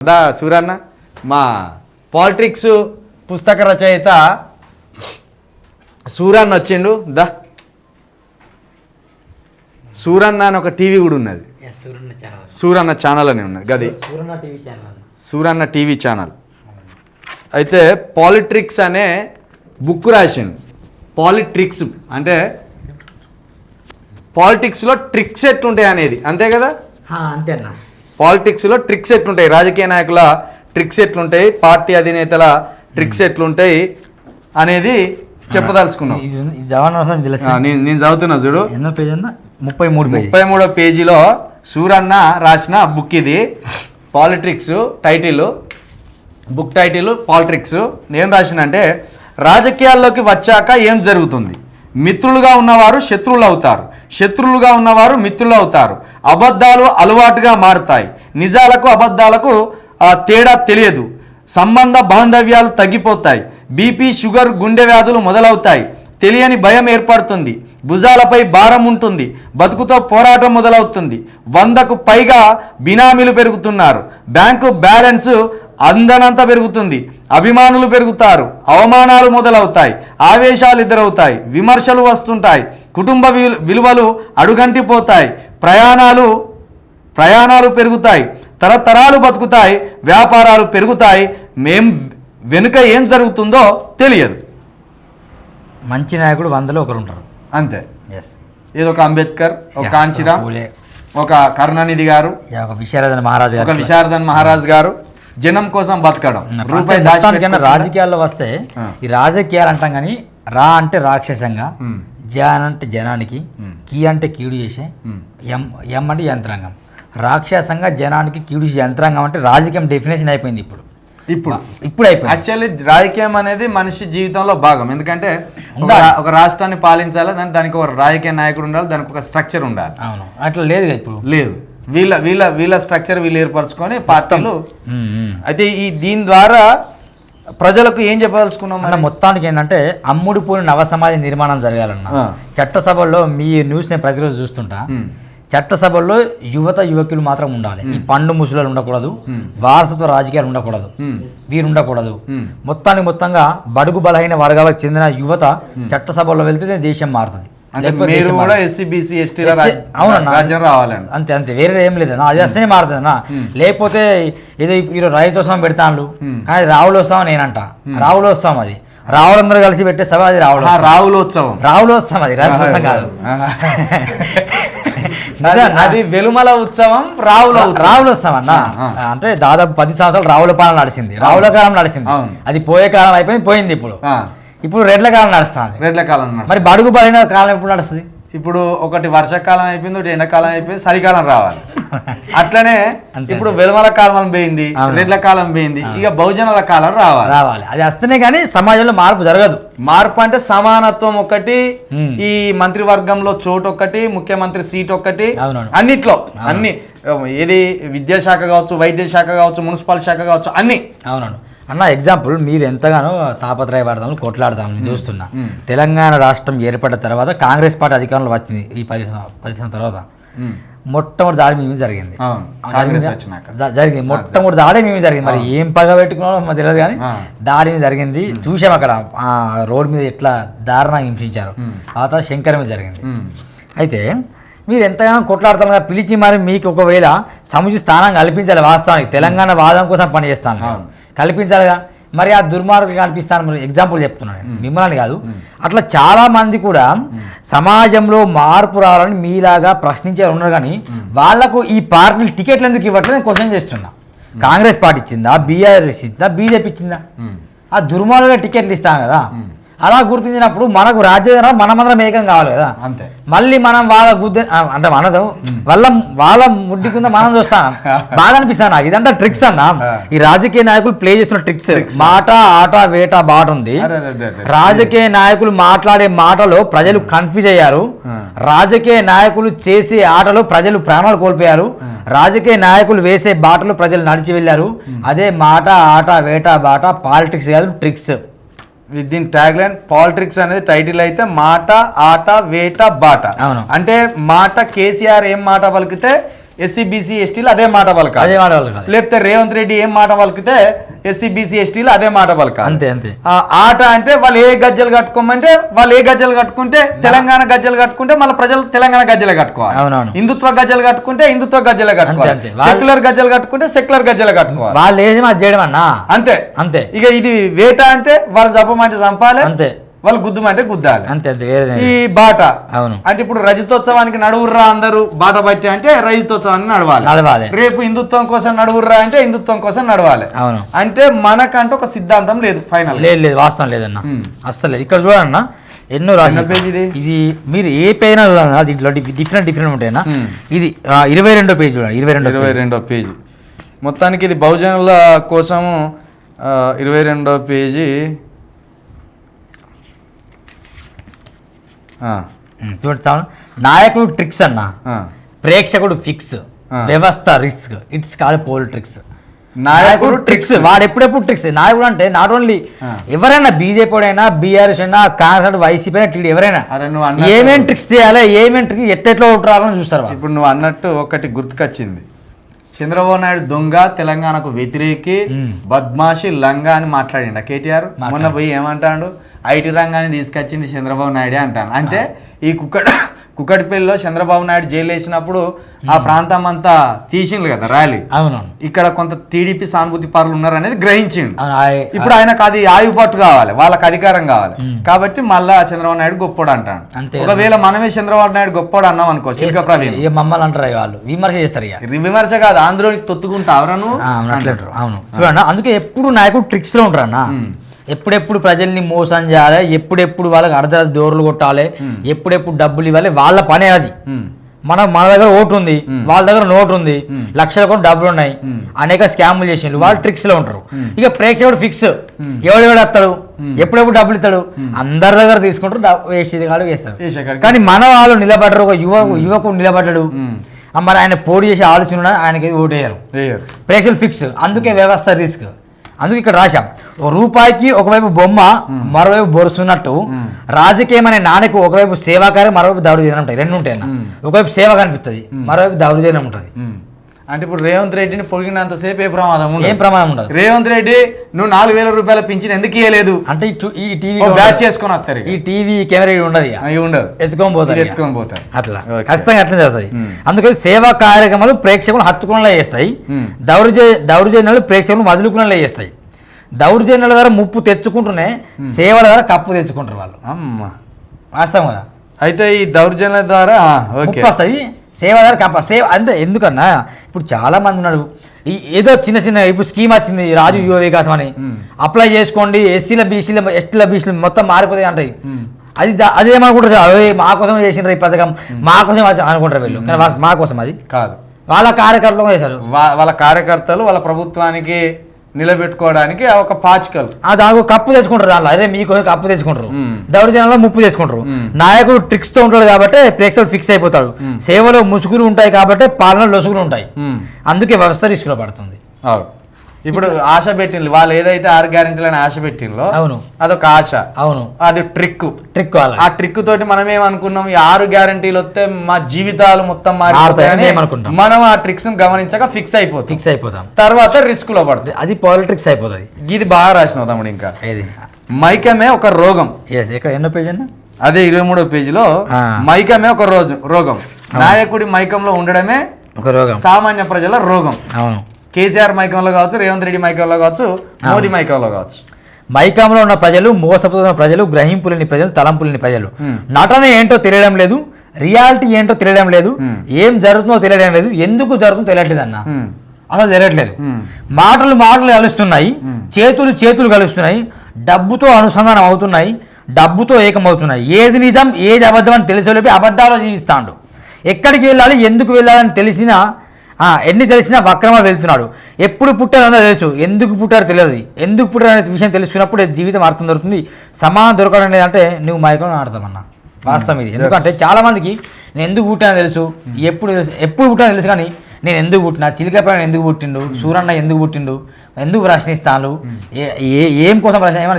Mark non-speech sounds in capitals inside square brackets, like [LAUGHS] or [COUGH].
దా సూరన్న మా పాలిటిక్స్ పుస్తక రచయిత సూరన్న వచ్చిండు. దా. సూరన్న అని ఒక టీవీ కూడా ఉన్నది. సూరన్న ఛానల్ అని ఉన్నది. గది. సూరన్న టీవీ ఛానల్ అయితే పాలిట్రిక్స్ అనే బుక్ రాసిండు. పాలిట్రిక్స్ అంటే పాలిటిక్స్లో ట్రిక్స్ ఎట్లుంటాయి అనేది. అంతే కదా? అంతే అన్న. పాలిటిక్స్లో ట్రిక్స్ ఎట్లుంటాయి రాజకీయ నాయకుల ట్రిక్స్ ఎట్లుంటాయి పార్టీ అధినేతల ట్రిక్స్ ఎట్లుంటాయి అనేది చెప్పదలుచుకున్నాం. నేను నేను చదువుతున్నా చూడు. ఎన్నో పేజ్ అన్న? ముప్పై మూడు ముప్పై మూడో పేజీలో సూరన్న రాసిన బుక్ ఇది. Politics title book title politics ఏం రాసినంటే రాజకీయాల్లోకి వచ్చాక ఏం జరుగుతుంది? మిత్రులుగా ఉన్నవారు శత్రువులు అవుతారు శత్రువులుగా ఉన్నవారు మిత్రులు అవుతారు అబద్ధాలు అలవాటుగా మారుతాయి. నిజాలకు అబద్ధాలకు తేడా తెలియదు. సంబంధ బాంధవ్యాలు తగ్గిపోతాయి. బీపీ షుగర్ గుండె వ్యాధులు మొదలవుతాయి. తెలియని భయం ఏర్పడుతుంది. భుజాలపై భారం ఉంటుంది. బతుకుతో పోరాటం మొదలవుతుంది. వందకు పైగా బినామీలు పెరుగుతున్నారు. బ్యాంకు బ్యాలెన్స్ అందనంత పెరుగుతుంది. అభిమానులు పెరుగుతారు. అవమానాలు మొదలవుతాయి. ఆవేశాలు ఎదురవుతాయి. విమర్శలు వస్తుంటాయి. కుటుంబ విలు- విలువలు అడుగంటిపోతాయి. ప్రయాణాలు ప్రయాణాలు పెరుగుతాయి. తరతరాలు బతుకుతాయి. వ్యాపారాలు పెరుగుతాయి. మేం వెనుక ఏం జరుగుతుందో తెలియదు. మంచి నాయకుడు వందలో ఒకరు ఉంటారు అంతే. ఎస్ ఇది ఒక అంబేద్కర్ ఒక కాంచీరామ్ పూలే. ఒక కరుణానిధి గారు ఒక విశారదన మహారాజు ఒక గారు. విశారదన్ మహారాజ్ గారు. జనం కోసం బతకడం. రూపాయి రాజకీయాల్లో వస్తే. ఈ రాజకీయాలు అంటాం కానీ రా అంటే రాక్షసంగా జాన్ అంటే జనానికి. కీ అంటే కీడు చేసే. ఎం ఎం అంటే యంత్రాంగం. రాక్షసంగా జనానికి కీడు చేసే యంత్రాంగం అంటే రాజకీయం డెఫినేషన్ అయిపోయింది ఇప్పుడు. ఇప్పుడు. ఇప్పుడు అయిపోయింది. యాక్చువల్లీ రాజకీయం అనేది మనిషి జీవితంలో భాగం. ఎందుకంటే ఒక రాష్ట్రాన్ని పాలించాలి? దాని దానికి ఒక రాజకీయ నాయకుడు ఉండాలి దానికి ఒక స్ట్రక్చర్ ఉండాలి. అవును. అట్లా లేదు ఇప్పుడు. లేదు. వీళ్ళ వీళ్ళ వీళ్ళ స్ట్రక్చర్ వీళ్ళు ఏర్పరచుకొని పార్టీలు. అయితే ఈ దీని ద్వారా ప్రజలకు ఏం చెప్పదలుచుకున్నాం మరి? మొత్తానికి ఏంటంటే అమ్ముడు పోయిన నవ సమాజ నిర్మాణం జరగాలన్న. చట్టసభల్లో మీ న్యూస్ నేను ప్రతిరోజు చూస్తుంటా. చట్టసభల్లో యువత యువకులు మాత్రం ఉండాలి ఈ పండు ముసలు ఉండకూడదు వారసత్వ రాజకీయాలు ఉండకూడదు. వీరు ఉండకూడదు. మొత్తానికి మొత్తంగా బడుగు బలహీన వర్గాలకు చెందిన యువత చట్టసభల్లో వెళ్తే దేశం మారుతుంది అంటే మీరు కూడా మారదు. ఎస్సీ బీసీ ఎస్టీ అవునన్నా. రాజ్యం రావాలండి. అంతే అంతే. వేరే ఏం లేదన్నా అది వస్తేనే మారుతుందన్నా. లేకపోతే ఏదో ఈరోజు రైతోత్సవం పెడతాను కానీ రావులోత్సవం నేనంట. రావులోత్సవం అది. రావులందరూ కలిసి పెట్టే సభ అది రావులు రావులోత్సవం రావులోత్సవం అది. రాజోత్సవం కాదు. [LAUGHS] అది- వెలుమల ఉత్సవం రావుల ఉత్సవం. రావులోత్సవం అన్న. అంటే దాదాపు పది సంవత్సరాలు రావుల పాలన నడిచింది. రావుల కాలం నడిచింది. అది పోయే కాలం అయిపోయింది పోయింది ఇప్పుడు. ఇప్పుడు రెడ్ల కాలం నడుస్తుంది రెడ్ల కాలం. మరి బడుగు బలైన కాలం ఎప్పుడు నడుస్తుంది ఇప్పుడు ఒకటి వర్షాకాలం అయిపోయింది ఒకటి ఎండాకాలం అయిపోయింది చలికాలం రావాలి [LAUGHS] అట్లనే. ఇప్పుడు వెలుమల కాలం పోయింది. రెడ్ల కాలం పోయింది ఇక బహుజనుల కాలం రావాలి రావాలి అది వస్తేనే కానీ సమాజంలో మార్పు జరగదు మార్పు అంటే సమానత్వం ఒకటి. ఈ మంత్రివర్గంలో చోటు ఒకటి ముఖ్యమంత్రి సీట్ ఒకటి. అన్నిట్లో అన్ని ఏది విద్యాశాఖ కావచ్చు వైద్య శాఖ కావచ్చు మున్సిపల్ శాఖ కావచ్చు అన్ని అవునండి అన్న ఎగ్జాంపుల్ మీరు ఎంతగానో తాపత్రయపడతాను కొట్లాడతాను నేను చూస్తున్నా. తెలంగాణ రాష్ట్రం ఏర్పడిన తర్వాత కాంగ్రెస్ పార్టీ అధికారంలో వచ్చింది ఈ పది పది తర్వాత. మొట్టమొదటి దాడి మేము జరిగింది. జరిగిందా? మొట్టమొదటి దాడి మేము జరిగింది. మరి ఏం పగ పెట్టుకున్నాడో మాకు తెలియదు కానీ. దాడి మీద జరిగింది. చూసాం అక్కడ ఆ రోడ్ మీద ఎట్లా దారుణంగా హింసించారు. ఆ తర్వాత శంకర్ మీద జరిగింది. అయితే మీరు ఎంతగానో కొట్లాడతారు కదా పిలిచి మరి మీకు ఒకవేళ సముచిత స్థానం కల్పించాలి వాస్తవానికి. తెలంగాణ వాదం కోసం పనిచేస్తాను. కల్పించాలిగా. మరి ఆ దుర్మార్గులు కనిపిస్తాను మరి ఎగ్జాంపుల్ చెప్తున్నాను నేను. మిమ్మల్ని కాదు. అట్లా చాలా మంది కూడా సమాజంలో మార్పు రావాలని మీలాగా ప్రశ్నించే ఉన్నారు కానీ వాళ్ళకు ఈ పార్టీలు టికెట్లు ఎందుకు ఇవ్వట్లేదు నేను క్వశ్చన్ చేస్తున్నా. కాంగ్రెస్ పార్టీ ఇచ్చిందా? బీఆర్ఎస్ ఇచ్చిందా? బీజేపీ ఇచ్చిందా. ఆ దుర్మార్గుల టికెట్లు ఇస్తాను కదా. అలా గుర్తించినప్పుడు మనకు రాజ్యాంగం మనమందరం ఏకం కావాలి కదా. అంతే. మళ్ళీ మనం వాళ్ళ గుద్ద ఆ, అంటే మనదు. వాళ్ళ వాళ్ళ ముడ్డి కింద మనం చూస్తాం. [LAUGHS] బాగా అనిపిస్తాను నాకు. ఇదంతా ట్రిక్స్ అన్న. ఈ రాజకీయ నాయకులు ప్లే చేస్తున్న ట్రిక్స్. మాట ఆట వేట బాట ఉంది. రాజకీయ నాయకులు మాట్లాడే మాటలో ప్రజలు కన్ఫ్యూజ్ అయ్యారు. రాజకీయ నాయకులు చేసే ఆటలో ప్రజలు ప్రాణాలు కోల్పోయారు. రాజకీయ నాయకులు వేసే బాటలో ప్రజలు నడిచి వెళ్ళారు. అదే మాట ఆట వేట బాట పాలిటిక్స్ కాదు ట్రిక్స్ దీని ట్యాగ్ లైన్ పాలిటిక్స్ అనేది టైటిల్ అయితే మాట ఆట వేట బాట అవును. అంటే మాట కేసీఆర్ ఏం మాట పలికితే ఎస్సీ బీసీ ఎస్టీలు అదే మాట అదే పలకాలి మాట లేకపోతే రేవంత్ రెడ్డి ఏం మాట పలికితే ఎస్సీ బీసీ ఎస్టీలు అదే మాట పలకాలి అంతే అంతే. ఆ ఆట అంటే వాళ్ళు ఏ గజ్జలు కట్టుకోమంటే వాళ్ళు ఏ గజ్జలు కట్టుకుంటే తెలంగాణ గజ్జలు కట్టుకుంటే మళ్ళీ ప్రజలు తెలంగాణ గజ్జలు కట్టుకోవాలి. అవునవును. హిందుత్వ గజ్జలు కట్టుకుంటే హిందుత్వ గజ్జలు కట్టుకోవాలి. సెక్యులర్ గజ్జలు కట్టుకుంటే సెక్యులర్ గజ్జలు కట్టుకోవాలి. వాళ్ళు ఏది అది చేయడం అన్నా? అంతే. అంతే. ఇక ఇది వేట అంటే వాళ్ళు చంపమంటే చంపాలి. అంతే. వాళ్ళు గుద్దుమంటే గుద్దాలి. అంతే వేరే ఈ బాట. అవును. అంటే ఇప్పుడు రజతోత్సవానికి నడువుర్రా అందరూ బాట బట్టి అంటే రజతోత్సవానికి నడవాలి. నడవాలి. రేపు హిందుత్వం కోసం నడువుర్రా అంటే హిందుత్వం కోసం నడవాలి. అవును. అంటే మనకంటే ఒక సిద్ధాంతం లేదు ఫైనల్ లేదు లేదు వాస్తవం లేదన్న. అస్సలు ఇక్కడ చూడన్న ఎన్నో రాసి ఎన్నో పేజ్ ఇది? ఇది మీరు ఏ పేజ్ అయినా దీంట్లో డిఫరెంట్ డిఫరెంట్ ఉంటాయన్నా. ఇది ఇరవై రెండో పేజ్ చూడండి ఇరవై రెండో ఇరవై రెండో పేజీ. మొత్తానికి ఇది బహుజనుల కోసము ఇరవై రెండో పేజీ ఆ, మ్మ్. చూడండి చాలు. నాయకుడు ట్రిక్స్ అన్న. ప్రేక్షకుడు ఫిక్స్. వ్యవస్థ risk. It's call poll tricks. నాయకుడు ట్రిక్స్. వాడు ఎప్పుడెప్పుడు ట్రిక్స్? నాయకుడు అంటే నాట్ ఓన్లీ. ఎవరైనా బీజేపీ అయినా బీఆర్ఎస్ అయినా కాంగ్రెస్ వైసీపీ అయినా టీడీ ఎవరైనా అరే నువ్వు అన్నట్టు- ఏమేం ట్రిక్స్ చేయాలి ఏమేం ట్రిక్ ఎట్టెట్లో రావాలని చూస్తారు. ఇప్పుడు నువ్వు అన్నట్టు ఒకటి గుర్తుకొచ్చింది. చంద్రబాబు నాయుడు దొంగ తెలంగాణకు వ్యతిరేకి. బద్మాషి లంగా అని మాట్లాడిండ. కేటీఆర్? మొన్న పోయి ఏమంటాడు? ఐటీ రంగాన్ని తీసుకొచ్చింది చంద్రబాబు నాయుడే అంటాను. అంటే ఈ కుక్కడ్ [COUGHS] కుక్కడిపల్లిలో చంద్రబాబు నాయుడు జైలు వేసినప్పుడు ఆ ప్రాంతం అంతా తీసిండు కదా ర్యాలీ. అవునవును. ఇక్కడ కొంత టీడీపీ సానుభూతి పరులు ఉన్నారు అనేది గ్రహించిండు. అవును ఇప్పుడు ఆయనకు అది ఆయువు పట్టు కావాలి వాళ్ళకి అధికారం కావాలి. కాబట్టి మళ్ళా చంద్రబాబు నాయుడు గొప్పోడు అంటాడు. ఒకవేళ మనమే చంద్రబాబు నాయుడు గొప్పోడు అన్నాం అనుకో శిల్క ప్రవీణ్. మమ్మల్ని అంటారు వాళ్ళు. విమర్శ చేస్తారు విమర్శ కాదు ఆంధ్రోనికి తొత్తుకుంటా అవును. అవును. చూడండి అందుకే ఎప్పుడు నాయకుడు ట్రిక్స్లో ఉంటారు అన్న. ఎప్పుడెప్పుడు ప్రజల్ని మోసం చేయాలి ఎప్పుడెప్పుడు వాళ్ళకి అర్ధ డోర్లు కొట్టాలి ఎప్పుడెప్పుడు డబ్బులు ఇవ్వాలి వాళ్ళ పనే అది. మన మన దగ్గర ఓటు ఉంది వాళ్ళ దగ్గర నోటు ఉంది లక్షల కోట్లు డబ్బులు ఉన్నాయి అనేక స్కాములు చేసిండ్రు వాళ్ళు ట్రిక్స్లో ఉంటారు ఇక ప్రేక్షకుడు ఫిక్స్ ఎవడు ఎవడు వస్తాడు ఎప్పుడెప్పుడు డబ్బులు ఇస్తాడు అందరి దగ్గర తీసుకుంటారు వేసేది కాదు వేస్తారు. కానీ మన వాళ్ళు నిలబడరు ఒక యువ యువకుడు నిలబడ్డాడు. మరి ఆయన పోటీ చేసే ఆలోచన ఆయనకి ఓటు వేయరు. ప్రేక్షకులు ఫిక్స్ అందుకే వ్యవస్థ రిస్క్. అందుకే ఇక్కడ రాశాం. ఒక రూపాయికి ఒకవైపు బొమ్మ మరోవైపు బొరుస్తున్నట్టు రాజకీయం అనే నాన్నకు ఒకవైపు సేవాకార్యం మరోవైపు దౌర్జన్యం ఉంటాయి. రెండు ఉంటాయి ఒకవైపు సేవ కనిపిస్తుంది మరోవైపు దౌర్జన్యం ఉంటుంది. అంటే ఇప్పుడు రేవంత్ రెడ్డిని పొగినంతసేపు ఏ ప్రమాదం ఉండదు. ఏం ప్రమాదం ఉండదు. రేవంత్ రెడ్డి నువ్వు నాలుగు వేల రూపాయల పింఛన్ ఎందుకు ఇవ్వలేదు అంటే ఈ టీవీ బ్యాచ్ చేసుకొని వస్తారు ఈ టీవీ కెమెరా ఇవి ఉండదు ఇక. అవి ఉండదు. ఎత్తుకొని పోతారు. ఎత్తుకొని పోతారు. అట్లా. ఖచ్చితంగా అట్లా జరుగుతుంది. అందుకని సేవా కార్యక్రమాలు ప్రేక్షకులు హత్తుకునేలా చేస్తాయి. మ్మ్. దౌర్జన్య దౌర్జన్యాలు ప్రేక్షకులు వదులుకునేలా చేస్తాయి. దౌర్జన్యాల ద్వారా ముప్పు తెచ్చుకుంటూనే సేవల ద్వారా కప్పు తెచ్చుకుంటారు వాళ్ళు. అమ్మ. వాస్తవం కదా? అయితే ఈ దౌర్జన్యం ద్వారా ఓకే. వస్తుంది సేవ ద్వారా కప్ప సేవ అంతే ఎందుకన్నా? ఇప్పుడు చాలా మంది ఉన్నారు. ఈ ఏదో చిన్న చిన్న ఇప్పుడు స్కీమ్ వచ్చింది రాజు యువ వికాసం అని. అప్లై చేసుకోండి ఎస్సీల బీసీల ఎస్టీల బీసీల మొత్తం మారిపోతాయి అంటాయి. అది దా- అది మా కోసం చేసిన ఈ పథకం. మా కోసం అనుకుంటారు వీళ్ళు. కానీ మా కోసం అది? కాదు. వాళ్ళ కార్యకర్తలు చేశారు. వాళ్ళ కార్యకర్తలు వాళ్ళ ప్రభుత్వానికి నిలబెట్టుకోవడానికి ఒక పాచికలు ఆ దానికి కప్పు తెచ్చుకుంటారు దానిలో అదే మీకోసం కప్పు తెచ్చుకుంటారు. దౌర్జన్యంలో ముప్పు తెచ్చుకుంటారు. నాయకుడు ట్రిక్స్తో ఉంటాడు కాబట్టి ప్రేక్షకుడు ఫిక్స్ అయిపోతాడు. సేవలో ముసుగులు ఉంటాయి కాబట్టి పాలన లొసుగులు ఉంటాయి. అందుకే వ్యవస్థ రిస్క్లో పడుతుంది అవును ఇప్పుడు ఆశ పెట్టిండ్రు వాళ్ళు ఏదైతే ఆరు గ్యారెంటీలని ఆశ పెట్టిండ్రో అవును. అదొక ఆశ. అవును. అది ట్రిక్ ట్రిక్ ఆ ట్రిక్ తోటి మనం ఏమనుకున్నాం? ఈ ఆరు గ్యారెంటీలు వస్తే మా జీవితాలు మొత్తం మారిపోతాయని. మనం ఆ ట్రిక్స్ గమనించక ఫిక్స్ అయిపోతాం. ఫిక్స్ అయిపోతాం. తర్వాత రిస్క్లో పడుతుంది అది పాలిటిక్స్ అయిపోతుంది. ఇది బాగా రాసినావు తమ్ముడు ఇంకా. మైకమే ఒక రోగం. ఎస్ ఎక్కడ? ఎన్నో పేజ్ అన్న? అదే ఇరవై మూడో పేజీలో. మైకమే ఒక రోజు రోగం. నాయకుడి మైకంలో ఉండడమే ఒక రోగం. సామాన్య ప్రజల రోగం. అవును. కేసీఆర్ మైకంలో కావచ్చు రేవంత్ రెడ్డి మైకంలో కావచ్చు మోదీ మైకంలో కావచ్చు మైకాంలో ఉన్న ప్రజలు మోసపోతున్న ప్రజలు గ్రహింపులేని ప్రజలు తలంపులేని ప్రజలు. నటన ఏంటో తెలియడం లేదు రియాలిటీ ఏంటో తెలియడం లేదు. ఏం జరుగుతుందో తెలియడం లేదు ఎందుకు జరుగుతుందో తెలియట్లేదు అన్న. అసలు తెలియట్లేదు. మాటలు మాటలు కలుస్తున్నాయి చేతులు చేతులు కలుస్తున్నాయి డబ్బుతో అనుసంధానం అవుతున్నాయి డబ్బుతో ఏకమవుతున్నాయి ఏది నిజం ఏది అబద్ధం అని తెలిసేలోపి అబద్ధాలు జీవిస్తాడు ఎక్కడికి వెళ్ళాలి ఎందుకు వెళ్ళాలని తెలిసినా ఎన్ని తెలిసినా వక్రమా వెళ్తున్నాడు. ఎప్పుడు పుట్టారో తెలుసు. ఎందుకు పుట్టారో తెలియదు. ఎందుకు పుట్టారు అనే విషయం తెలుసుకున్నప్పుడు జీవితం అర్థం దొరుకుతుంది. సమానం దొరకడం అనేది అంటే నువ్వు మైకం ఆడతామన్నా వాస్తవం ఇది. ఎందుకంటే చాలా మందికి నేను ఎందుకు పుట్టానో తెలుసు. ఎప్పుడు తెలుసు. ఎప్పుడు పుట్టానో తెలుసు కానీ నేను ఎందుకు పుట్టినా చిలికపైన ఎందుకు పుట్టిండు సూరన్న ఎందుకు పుట్టిండు ఎందుకు ప్రశ్నిస్తాను ఏ ఏ- ఏం కోసం ప్రశ్న ఏమైనా